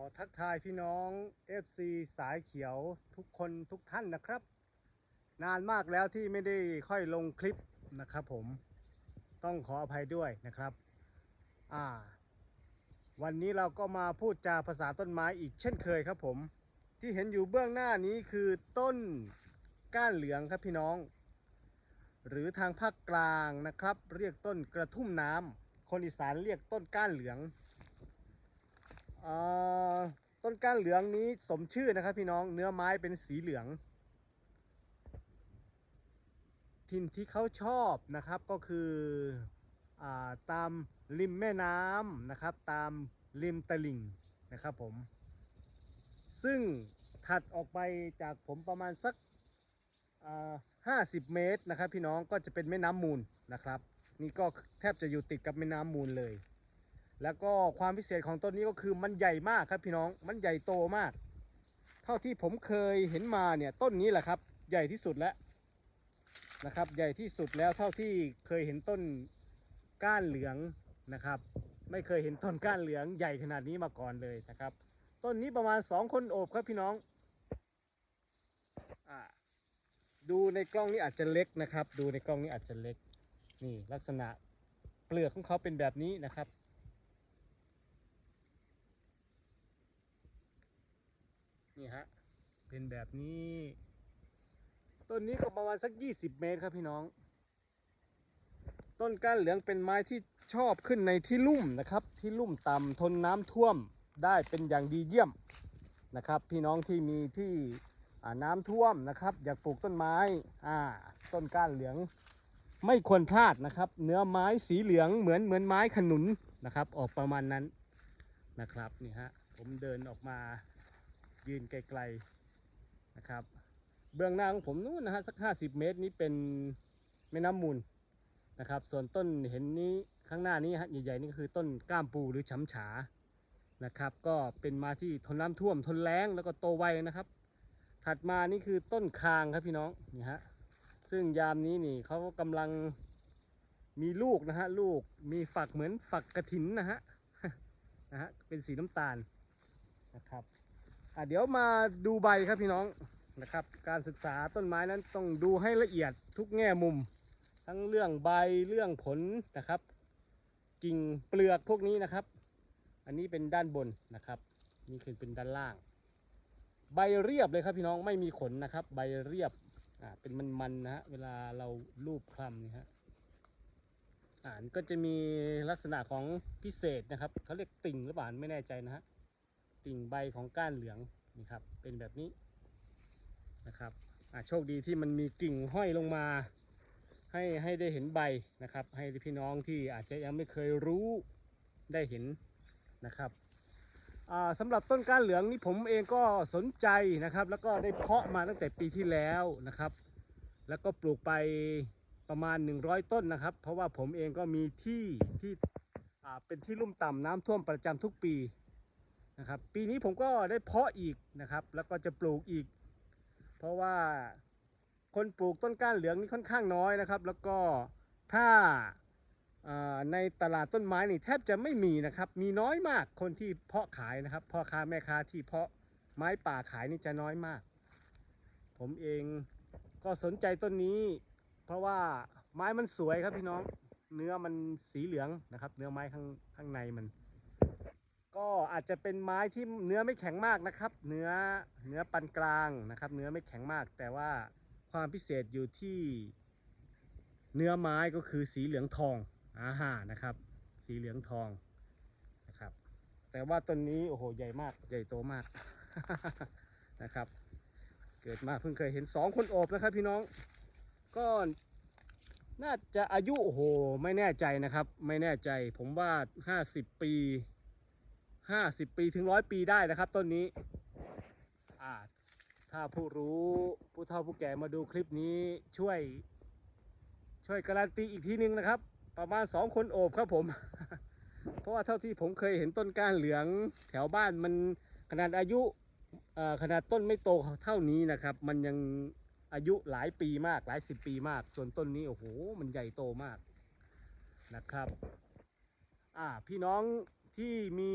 อทักทายพี่น้อง FC สายเขียวทุกคนทุกท่านนะครับ นานมากแล้วที่ไม่ได้ค่อยลงคลิปนะครับผมต้องขออภัยด้วยนะครับอ่าวันนี้เราก็มาพูดจาภาษาต้นไม้อีกเช่นเคยครับผม ที่เห็นอยู่เบื้องหน้านี้คือต้นก้านเหลืองครับพี่น้อง หรือทางภาคกลางนะครับ เรียกต้นกระทุ่มน้ำคนอีสานเรียกต้นก้านเหลืองอ่อต้น ก้านเหลืองนี้สมชื่อนะครับพี่น้องเนื้อไม้เป็นสีเหลือง ถิ่นที่เขาชอบนะครับก็คืออตามริมแม่น้ำนะครับ ตามริมตลิ่งนะครับผม ซึ่งถัดออกไปจากผมประมาณสักห้าสิบเมตรนะครับ พี่น้องก็จะเป็นแม่น้ำมูลนะครับ นี่ก็แทบจะอยู่ติดกับแม่น้ำมูลเลย แล้วก็ความพิเศษของต้นนี้ก็คือมันใหญ่มากครับพี่น้องมันใหญ่โตมาก เท่าที่ผมเคยเห็นมาเนี่ยต้นนี้แหละครับ ใหญ่ที่สุดแล้วนะครับ ใหญ่ที่สุดแล้วเท่าที่เคยเห็นต้นก้านเหลืองนะครับ ไม่เคยเห็นต้นก้านเหลืองใหญ่ขนาดนี้มาก่อนเลยนะครับ ต้นนี้ประมาณ 2 คนโอบครับพี่น้องอดูในกล้องนี้อาจจะเล็กนะครับ ดูในกล้องนี้อาจจะเล็กนี่ลักษณะเปลือกของเขาเป็นแบบนี้นะครับ นี่ฮะเป็นแบบนี้ ต้นนี้ก็ประมาณสัก 20 เมตรครับพี่น้อง ต้นก้านเหลืองเป็นไม้ที่ชอบขึ้นในที่ลุ่มนะครับ ที่ลุ่มต่ำทนน้ำท่วมได้เป็นอย่างดีเยี่ยมนะครับ พี่น้องที่มีที่น้ำท่วมนะครับ อยากปลูกต้นไม้อ่าต้นก้านเหลืองไม่ควรพลาดนะครับ เนื้อไม้สีเหลืองเหมือนเหมือนไม้ขนุนนะครับ ออกประมาณนั้นนะครับนี่ฮะผมเดินออกมา ยืนไกลๆนะครับ เบื้องหน้าของผมนู้นนะฮะสัก 50 เมตรนี้เป็นแม่น้ำมูลนะครับ ส่วนต้นเห็นนี้ข้างหน้านี้ฮะใหญ่ๆนี่ก็คือต้นก้ามปูหรือช้ำฉานะครับ ก็เป็นมาที่ทนน้ำท่วมทนแล้งแล้วก็โตไวนะครับ ถัดมานี่คือต้นคางครับพี่น้องนี่ฮะซึ่งยามนี้นี่เขากำลังมีลูกนะฮะลูกมีฝักเหมือนฝักกระถินนะฮะนะฮะเป็นสีน้ำตาลนะครับ อะเดี๋ยวมาดูใบครับพี่น้องนะครับ การศึกษาต้นไม้นั้นต้องดูให้ละเอียดทุกแง่มุม ทั้งเรื่องใบเรื่องผลนะครับ กิ่งเปลือกพวกนี้นะครับ อันนี้เป็นด้านบนนะครับ นี่คือเป็นด้านล่าง ใบเรียบเลยครับพี่น้องไม่มีขนนะครับ ใบเรียบอ่าเป็นมันๆนะฮะเวลาเราลูบคลำนี่ฮะอ่านก็จะมีลักษณะของพิเศษนะครับเขาเรียกติ่งหรือเปล่าไม่แน่ใจนะฮะ ติ่งใบของก้านเหลืองนี่ครับเป็นแบบนี้นะครับโชคดีที่มันมีกิ่งห้อยลงมา ให้ให้ได้เห็นใบนะครับ ให้พี่น้องที่อาจจะยังไม่เคยรู้ได้เห็นนะครับสำหรับต้นก้านเหลืองนี่ผมเองก็สนใจนะครับ แล้วก็ได้เพาะมาตั้งแต่ปีที่แล้วนะครับ แล้วก็ปลูกไปประมาณ 100 ต้นนะครับ เพราะว่าผมเองก็มีที่ที่เป็นที่ลุ่มต่ำน้ำท่วมประจำทุกปี นะครับ ปีนี้ผมก็ได้เพาะอีกนะครับ แล้วก็จะปลูกอีก เพราะว่าคนปลูกต้นก้านเหลืองนี่ค่อนข้างน้อยนะครับ แล้วก็ถ้าในตลาดต้นไม้นี่แทบจะไม่มีนะครับ มีน้อยมากคนที่เพาะขายนะครับพ่อค้าแม่ค้าที่เพาะไม้ป่าขายนี่จะน้อยมาก ผมเองก็สนใจต้นนี้ เพราะว่าไม้มันสวยครับพี่น้อง เนื้อมันสีเหลืองนะครับ เนื้อไม้ข้างข้างในมัน ก็อาจจะเป็นไม้ที่เนื้อไม่แข็งมากนะครับ เนื้อเนื้อปานกลางนะครับ เนื้อไม่แข็งมาก แต่ว่าความพิเศษอยู่ที่ เนื้อไม้ก็คือสีเหลืองทองอ่าฮะนะครับ สีเหลืองทองนะครับ แต่ว่าต้นนี้โอ้โหใหญ่มากใหญ่โตมากนะครับ เกิดมาเพิ่งเคยเห็นสองคนโอบนะครับ พี่น้องก็น่าจะอายุโอ้โหไม่แน่ใจนะครับ ไม่แน่ใจผมว่า 50 ปี ห้าสิบปีถึงร้อยปีได้นะครับต้นนี้อ่าถ้าผู้รู้ผู้เฒ่าผู้แก่มาดูคลิปนี้ช่วย ช่วยการันตีอีกทีนึงนะครับ ประมาณสองคนโอบครับผม เพราะว่าเท่าที่ผมเคยเห็นต้นก้านเหลืองแถวบ้านมันขนาดอายุขนาดต้นไม่โตเท่านี้นะครับ มันยังอายุหลายปีมากหลายสิบปีมาก ส่วนต้นนี้โอ้โหมันใหญ่โตมากนะครับ อ่าพี่น้อง ที่มี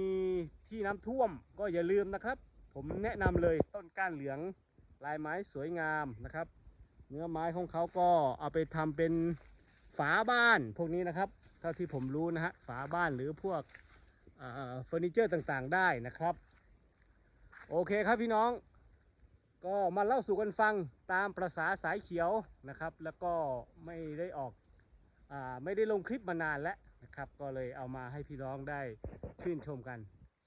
ที่น้ำท่วมก็อย่าลืมนะครับ ผมแนะนำเลยต้นก้านเหลืองลายไม้สวยงามนะครับ เนื้อไม้ของเขาก็เอาไปทำเป็นฝาบ้านพวกนี้นะครับ เท่าที่ผมรู้นะฮะฝาบ้านหรือพวกเฟอร์นิเจอร์ต่างๆ ได้นะครับ โอเคครับพี่น้อง ก็มาเล่าสู่กันฟังตามประษาสายเขียวนะครับ แล้วก็ไม่ได้ออกอไม่ได้ลงคลิปมานานแล้ว นะครับ ก็เลยเอามาให้พี่น้องได้ชื่นชมกัน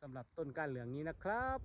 สำหรับต้นก้านเหลืองนี้นะครับ